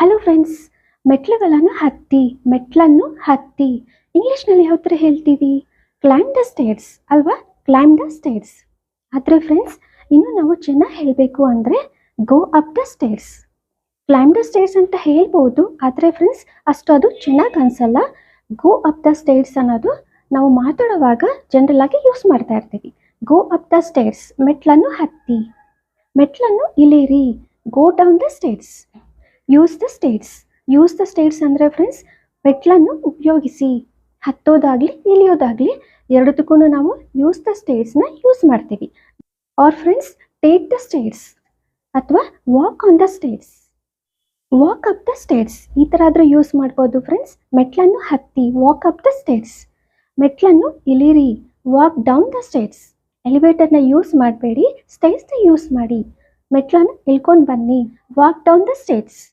Hello friends ಮೆಟ್ಲುಗಳನ್ನು ಹತ್ತಿ, ಮೆಟ್ಲನ್ನು ಹತ್ತಿ. ಇಂಗ್ಲೀಷ್ನಲ್ಲಿ ಯಾವ ಥರ ಹೇಳ್ತೀವಿ? ಕ್ಲೈಮ್ ದ ಸ್ಟೇಟ್ಸ್ ಅಲ್ವಾ? ಕ್ಲೈಮ್ ದ ಸ್ಟೇಟ್ಸ್ ಆದರೆ ಫ್ರೆಂಡ್ಸ್ ಇನ್ನು ನಾವು ಚೆನ್ನಾಗಿ ಹೇಳಬೇಕು ಅಂದರೆ go up the stairs climb the stairs ಅಂತ ಹೇಳ್ಬೋದು, ಆದರೆ ಫ್ರೆಂಡ್ಸ್ ಅಷ್ಟು ಅದು ಚೆನ್ನಾಗಿ ಅನ್ಸಲ್ಲ. ಗೋ ಅಪ್ ದ ಸ್ಟೇಟ್ಸ್ ಅನ್ನೋದು ನಾವು ಮಾತಾಡುವಾಗ ಜನರಲ್ ಆಗಿ ಯೂಸ್ ಮಾಡ್ತಾ ಇರ್ತೀವಿ. ಗೋ ಅಪ್ ದ ಸ್ಟೇಟ್ಸ್ ಮೆಟ್ಲನ್ನು ಹತ್ತಿ. ಮೆಟ್ಲನ್ನು ಇಳಿರಿ go down the stairs use the stairs use the stairs ಅಂದರೆ ಫ್ರೆಂಡ್ಸ್ ಮೆಟ್ಲನ್ನು ಉಪಯೋಗಿಸಿ. ಹತ್ತೋದಾಗಲಿ, ಇಳಿಯೋದಾಗಲಿ ಎರಡಕ್ಕೂ ನಾವು ಯೂಸ್ ದ ಸ್ಟೇಟ್ಸ್ನ ಯೂಸ್ ಮಾಡ್ತೀವಿ. Or friends take the stairs ಅಥವಾ walk on the stairs walk up the stairs ಈ ಥರ ಆದರೂ ಯೂಸ್ ಮಾಡ್ಬೋದು ಫ್ರೆಂಡ್ಸ್ ಮೆಟ್ಲನ್ನು ಹತ್ತಿ ವಾಕ್ ಅಪ್ ದ ಸ್ಟೇಟ್ಸ್ ಮೆಟ್ಲನ್ನು ಇಳಿರಿ ವಾಕ್ ಡೌನ್ ದ ಸ್ಟೇಟ್ಸ್ ಎಲಿವೇಟರ್ನ ಯೂಸ್ ಮಾಡಬೇಡಿ ಸ್ಟೇಟ್ಸ್ನ ಯೂಸ್ ಮಾಡಿ. ಮೆಟ್ಲನ್ನು ಇಳ್ಕೊಂಡು ಬನ್ನಿ ವಾಕ್ ಡೌನ್ ದ ಸ್ಟೇಟ್ಸ್